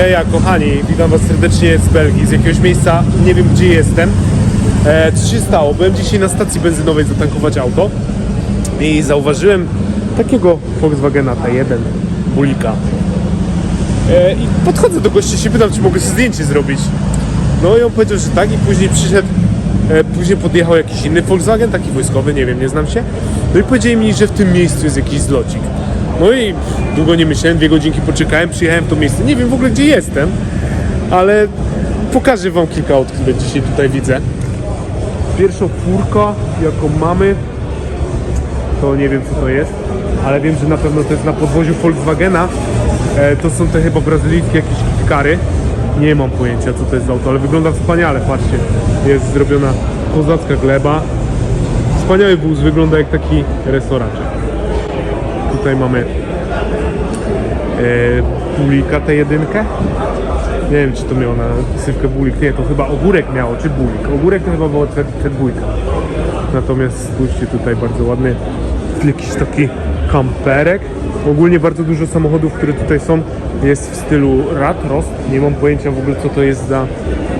Heja kochani, witam was serdecznie z Belgii, z jakiegoś miejsca, nie wiem gdzie jestem. E, co się stało? Byłem dzisiaj na stacji benzynowej zatankować auto i zauważyłem takiego Volkswagena T1 Bulika. E, I podchodzę do gościa się pytam, czy mogę sobie zdjęcie zrobić. No i on powiedział, że tak i później przyszedł, e, później podjechał jakiś inny Volkswagen, taki wojskowy, nie wiem, nie znam się. No i powiedzieli mi, że w tym miejscu jest jakiś zlocik. No i długo nie myślałem, dwie godzinki poczekałem, przyjechałem w to miejsce. Nie wiem w ogóle gdzie jestem, ale pokażę wam kilka które dzisiaj tutaj widzę. Pierwsza furka, jaką mamy, to nie wiem co to jest, ale wiem, że na pewno to jest na podwoziu Volkswagena. E, to są te chyba brazylijskie jakieś kary. Nie mam pojęcia co to jest za auto, ale wygląda wspaniale, patrzcie. Jest zrobiona kozacka gleba. Wspaniały wóz, wygląda jak taki restoraczek. Tutaj mamy e, bulika tę jedynkę. Nie wiem czy to miało na ksywkę bulik, nie, to chyba ogórek miało, czy bulik. Ogórek to chyba było przed, dwójka. Natomiast spójrzcie tutaj bardzo ładny jakiś taki kamperek. Ogólnie bardzo dużo samochodów, które tutaj są jest w stylu Ratros. Nie mam pojęcia w ogóle co to jest za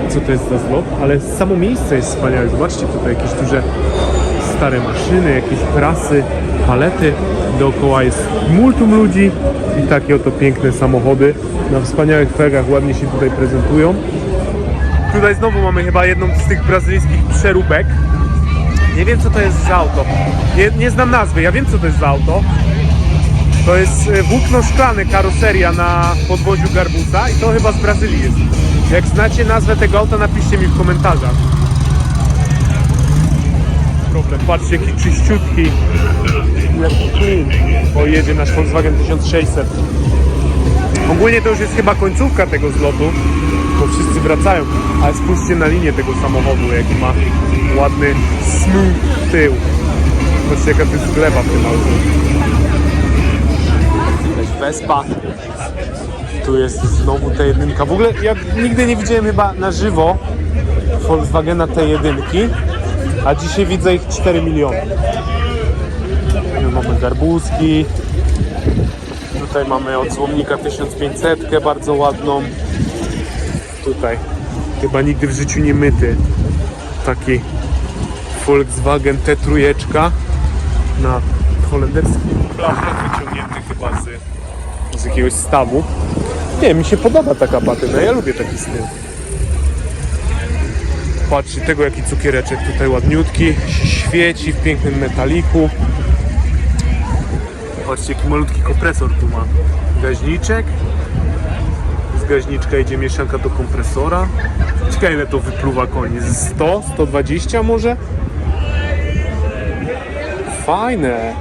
co to jest za zlot, ale samo miejsce jest wspaniałe. Zobaczcie tutaj jakieś duże stare maszyny, jakieś prasy, palety. Dookoła jest multum ludzi i takie oto piękne samochody na wspaniałych felgach ładnie się tutaj prezentują. Tutaj znowu mamy chyba jedną z tych brazylijskich przeróbek. Nie wiem co to jest za auto. Nie, nie znam nazwy, ja wiem co to jest za auto. To jest e, włókno szklane karoseria na podwoziu Garbusa i to chyba z Brazylii jest. Jak znacie nazwę tego auta, napiszcie mi w komentarzach. Problem, patrzcie jaki czyściutki. Jaki clean. Bo jedzie nasz Volkswagen 1600. Ogólnie to już jest chyba końcówka tego zlotu, bo wszyscy wracają. Ale spójrzcie na linię tego samochodu, jaki ma ładny smooth tył. Patrzcie jaka to jest gleba w tym aucie. Vespa. Tu jest znowu ta jedynka. W ogóle ja nigdy nie widziałem chyba na żywo Volkswagena tej jedynki, a dzisiaj widzę ich 4 miliony. Mamy garbuski. Tutaj mamy od złomnika 1500, bardzo ładną. Tutaj chyba nigdy w życiu nie myty. Taki Volkswagen T3 na holenderskich blachach wyciągnięty chyba z, z jakiegoś stawu. Nie, mi się podoba taka patyna, ja lubię taki styl. Patrzcie, tego jaki cukiereczek tutaj ładniutki, świeci w pięknym metaliku. Patrzcie, jaki malutki kompresor tu ma. Gaźniczek. Z gaźniczka idzie mieszanka do kompresora. Ciekawe ile to wypluwa koniec. 100, 120 może? Fajne.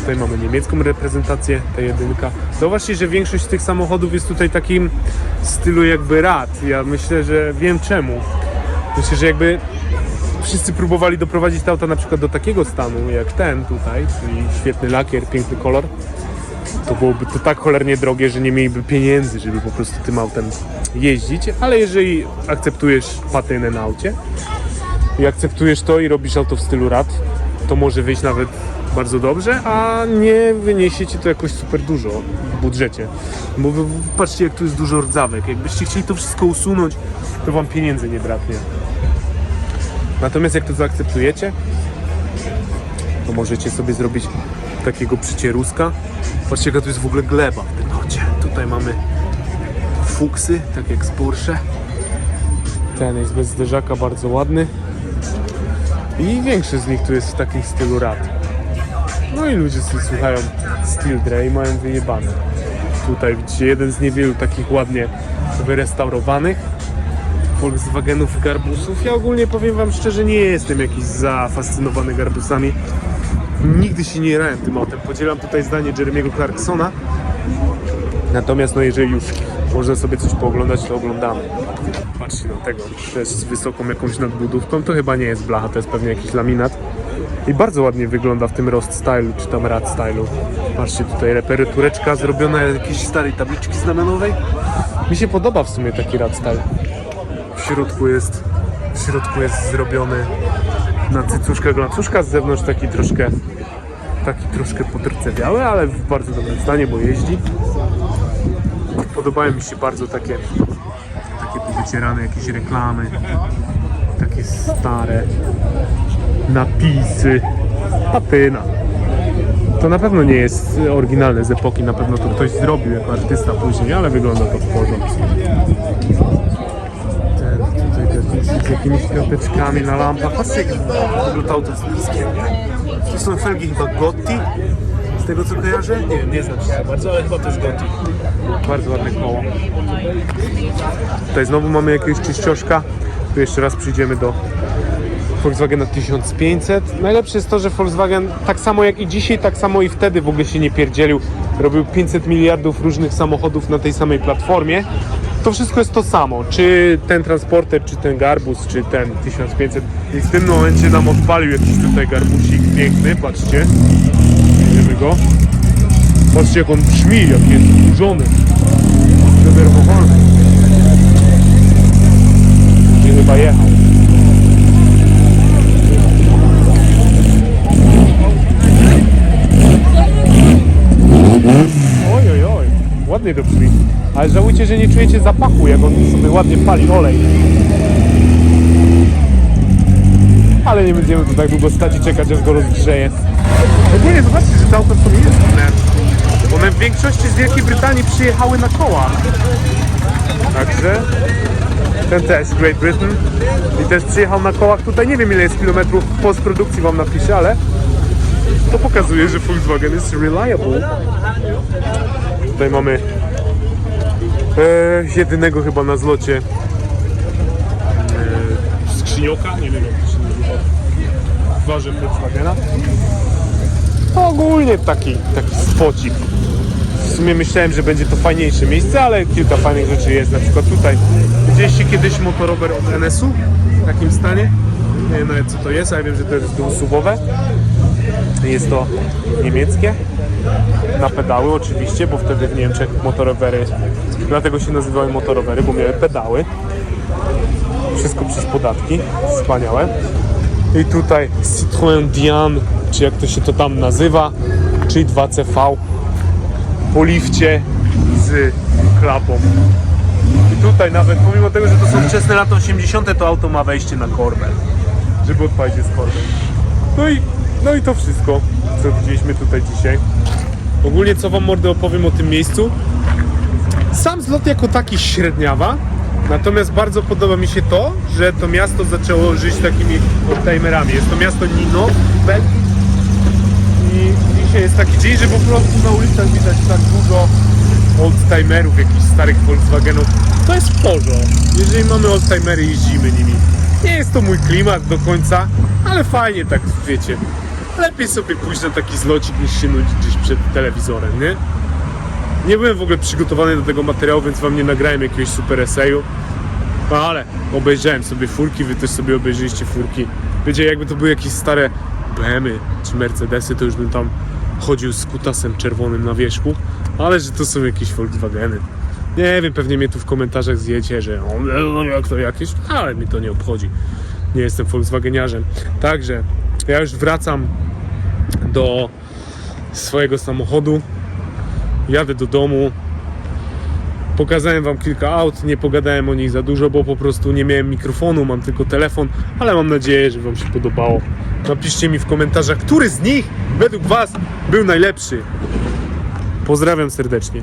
Tutaj mamy niemiecką reprezentację, ta jedynka. Zauważcie, że większość z tych samochodów jest tutaj takim stylu jakby rad. Ja myślę, że wiem czemu. Myślę, że jakby wszyscy próbowali doprowadzić te auta na przykład do takiego stanu jak ten tutaj, czyli świetny lakier, piękny kolor, to byłoby to tak cholernie drogie, że nie mieliby pieniędzy, żeby po prostu tym autem jeździć, ale jeżeli akceptujesz patynę na aucie i akceptujesz to i robisz auto w stylu rad, to może wyjść nawet bardzo dobrze, a nie wyniesie ci to jakoś super dużo w budżecie. Bo wy- patrzcie jak tu jest dużo rdzawek, jakbyście chcieli to wszystko usunąć, to wam pieniędzy nie braknie. Natomiast jak to zaakceptujecie, to możecie sobie zrobić takiego przycieruska. Patrzcie jaka tu jest w ogóle gleba w tym. Tutaj mamy fuksy, tak jak z Porsche. Ten jest bez zderzaka, bardzo ładny. I większy z nich tu jest w takim stylu rad. No i ludzie sobie słuchają Steel Dre i mają wyjebane. Tutaj widzicie jeden z niewielu takich ładnie wyrestaurowanych. Volkswagenów Garbusów. Ja ogólnie powiem Wam szczerze, nie jestem jakiś zafascynowany Garbusami. Nigdy się nie jarałem tym autem. Podzielam tutaj zdanie Jeremiego Clarksona. Natomiast no jeżeli już można sobie coś pooglądać, to oglądamy. Patrzcie na tego, też z wysoką jakąś nadbudówką. To chyba nie jest blacha, to jest pewnie jakiś laminat. I bardzo ładnie wygląda w tym Rost Stylu, czy tam Rad Stylu. Patrzcie tutaj, reperytureczka zrobiona z jakiejś starej tabliczki znamionowej. Mi się podoba w sumie taki Rad Style. W środku jest, w środku jest zrobiony na cycuszkach glancuszka, z zewnątrz taki troszkę taki troszkę potrcewiały, ale w bardzo dobrym stanie, bo jeździ. Podobają mi się bardzo takie, takie powycierane jakieś reklamy, takie stare napisy. Patyna. To na pewno nie jest oryginalne z epoki, na pewno to ktoś zrobił jako artysta później, ale wygląda to w porządku. Ten tutaj z jakimiś kwiateczkami na lampach. Wygląda to auto z niskiem? To są felgi chyba Gotti, z tego co kojarzę? Nie nie znam się bardzo, ale chyba to jest Gotti. Bardzo ładne koło. Tutaj znowu mamy jakiegoś czyścioszka. Tu jeszcze raz przyjdziemy do Volkswagena 1500. Najlepsze jest to, że Volkswagen tak samo jak i dzisiaj, tak samo i wtedy w ogóle się nie pierdzielił. Robił 500 miliardów różnych samochodów na tej samej platformie. To wszystko jest to samo. Czy ten transporter, czy ten garbus, czy ten 1500. I w tym momencie nam odpalił jakiś tutaj garbusik piękny. Patrzcie. Widzimy go. Patrzcie jak on brzmi, jak jest wkurzony. Zdenerwowany. Gdzie chyba jechał. Ładnie to brzmi. Ale żałujcie, że nie czujecie zapachu, jak on sobie ładnie pali olej. Ale nie będziemy tu tak długo stać i czekać, aż go rozgrzeje. Ogólnie zobaczcie, że te auta są jezdne. One w większości z Wielkiej Brytanii przyjechały na kołach. Także ten też Great Britain i też przyjechał na kołach. Tutaj nie wiem ile jest kilometrów w postprodukcji wam napiszę, ale to pokazuje, że Volkswagen jest reliable. Tutaj mamy e, jedynego chyba na zlocie e, skrzynioka, nie wiem jak to się nazywa, w barze Volkswagena. Ogólnie taki, taki spocik. W sumie myślałem, że będzie to fajniejsze miejsce, ale kilka fajnych rzeczy jest, na przykład tutaj. Widzieliście kiedyś motorower od NS-u w takim stanie? Nie wiem nawet co to jest, ale wiem, że to jest dwusuwowe. Jest to niemieckie. Na pedały oczywiście, bo wtedy w Niemczech motorowery, dlatego się nazywały motorowery, bo miały pedały. Wszystko przez podatki. Wspaniałe. I tutaj Citroën Diane, czy jak to się to tam nazywa, czyli 2CV po lifcie z klapą. I tutaj nawet, pomimo tego, że to są wczesne lata 80., to auto ma wejście na korbę, żeby odpalić z korbę. No i, no i to wszystko, co widzieliśmy tutaj dzisiaj. Ogólnie co wam mordę opowiem o tym miejscu. Sam zlot jako taki średniawa, natomiast bardzo podoba mi się to, że to miasto zaczęło żyć takimi oldtimerami. Jest to miasto Nino w Belgii i dzisiaj jest taki dzień, że po prostu na ulicach widać tak dużo oldtimerów, jakichś starych Volkswagenów. To jest w porządku. Jeżeli mamy oldtimery, jeździmy nimi. Nie jest to mój klimat do końca, ale fajnie tak, wiecie. Lepiej sobie pójść na taki zlocik niż się nudzić gdzieś przed telewizorem, nie? Nie byłem w ogóle przygotowany do tego materiału, więc wam nie nagrałem jakiegoś super eseju. No ale obejrzałem sobie furki, wy też sobie obejrzyliście furki. Wiecie, jakby to były jakieś stare BMy czy Mercedesy, to już bym tam chodził z kutasem czerwonym na wierzchu. Ale że to są jakieś Volkswageny. Nie wiem, pewnie mnie tu w komentarzach zjecie, że o, jak to jakieś, ale mi to nie obchodzi. Nie jestem Volkswageniarzem. Także ja już wracam do swojego samochodu. Jadę do domu. Pokazałem wam kilka aut, nie pogadałem o nich za dużo, bo po prostu nie miałem mikrofonu, mam tylko telefon, ale mam nadzieję, że wam się podobało. Napiszcie mi w komentarzach, który z nich według was był najlepszy. Pozdrawiam serdecznie.